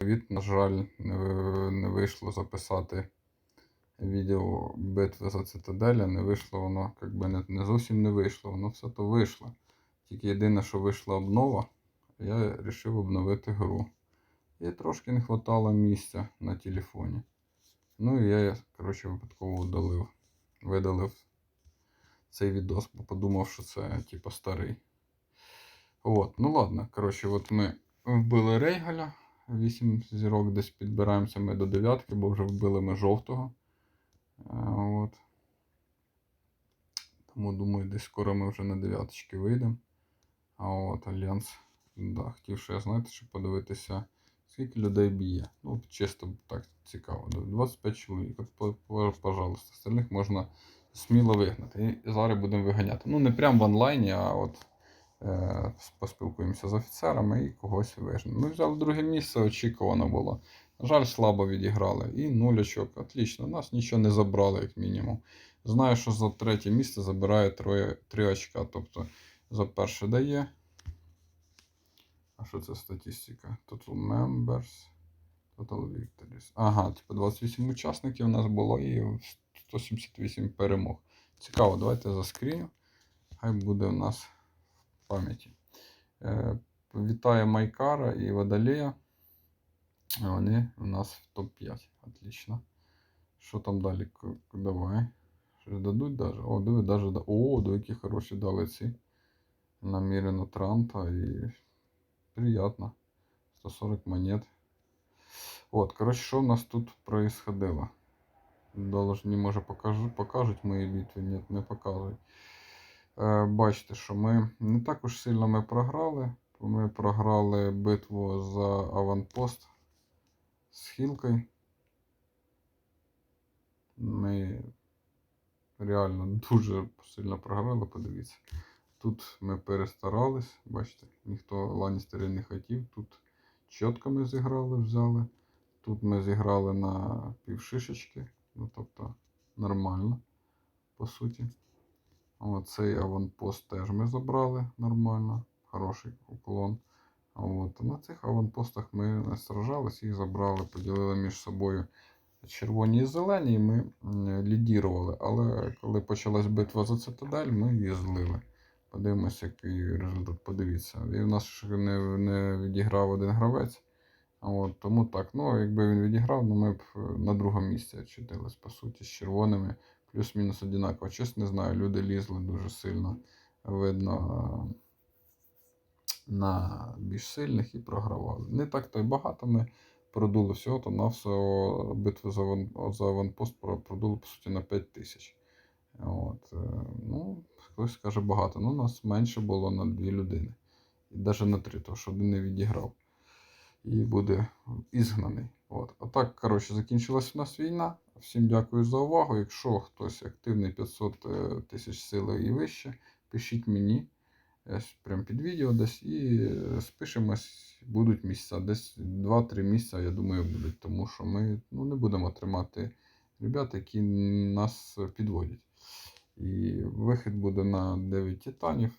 Від, на жаль, не, не вийшло записати відео битви за цитаделя. Не вийшло воно, якби не, не зовсім не вийшло, воно все то вийшло. Тільки єдине, що вийшла обнова, я вирішив обновити гру. І трошки не вистачало місця на телефоні. Ну і я, коротше, випадково удалив. Видалив цей відос, бо подумав, що це типу старий. От, ну ладно, коротше, от ми вбили Рейгаля. 8 зірок десь підбираємося ми до дев'ятки, бо вже вбили ми жовтого. От. Тому думаю, десь скоро ми вже на дев'яточки вийдемо. А от Альянс. Да, хотів, я знаєте, щоб подивитися, скільки людей б'є. Ну, чисто так цікаво. 25 чоловік. Пожалуйста, остальних можна сміло вигнати. І зараз будемо виганяти. Ну, не прямо в онлайні, а от е, поспілкуємося з офіцерами і когось вижнемо. Ми взяли друге місце, очікувано було. На жаль, слабо відіграли. І нуль очок. Отлично. Нас нічого не забрали, як мінімум. Знаю, що за третє місце забирає троє, 3 очка. Тобто за перше дає. А що це статистика? Total members. Total victories. Ага, типу 28 учасників у нас було і 178 перемог. Цікаво, давайте заскріню. Хай буде у нас пам'яті. Е, вітаю Майкара і Водолея. Вони у нас в топ-5. Отлично. Що там далі? Давай. Щось дадуть даже. О, диви, даже. да- О, до які хороші дали ці. Намірено Транта і приятно. 140 монет. От, коротше, що в нас тут происходило? Должні, може, покажу, покажуть мої битви? Ні, не показують. Е, бачите, що ми не так уж сильно ми програли. Ми програли битву за аванпост з Хілкою. Ми реально дуже сильно програли, подивіться. Тут ми перестарались, бачите, ніхто Ланністерів не хотів. Тут чітко ми зіграли, взяли. Тут ми зіграли на півшишечки, ну тобто нормально, по суті. Оцей аванпост теж ми забрали нормально, хороший уклон. От. На цих аванпостах ми не сражались, їх забрали, поділили між собою червоні і зелені, і ми лідірували. Але коли почалась битва за цитадель, ми її злили. Подивимося, який результат. Подивіться. І в нас не, не відіграв один гравець. От, тому так, ну якби він відіграв, ну ми б е, на другому місці очутились, по суті, з червоними, плюс-мінус однаково. Чесно не знаю, люди лізли дуже сильно, видно, на більш сильних і програвали. Не так то й багато ми продули всього, то на всього битви за, аванпост продули, по суті, на 5 тисяч. От, е, ну, хтось скаже багато. Ну, нас менше було на дві людини. І навіть на три, тому що один не відіграв і буде ізгнаний. От. А так, коротше, закінчилась у нас війна. Всім дякую за увагу. Якщо хтось активний 500 е, тисяч сили і вище, пишіть мені е, прямо під відео десь і е, спишемось, будуть місця. Десь 2-3 місця, я думаю, будуть, тому що ми ну, не будемо тримати ребят, які нас підводять. І вихід буде на 9 титанів.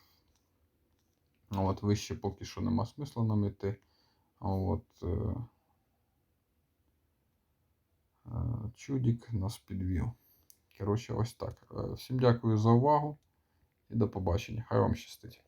От, вище поки що нема смисла нам йти. От, чудік нас підвів. Коротше, ось так. Е, Всім дякую за увагу і до побачення. Хай вам щастить.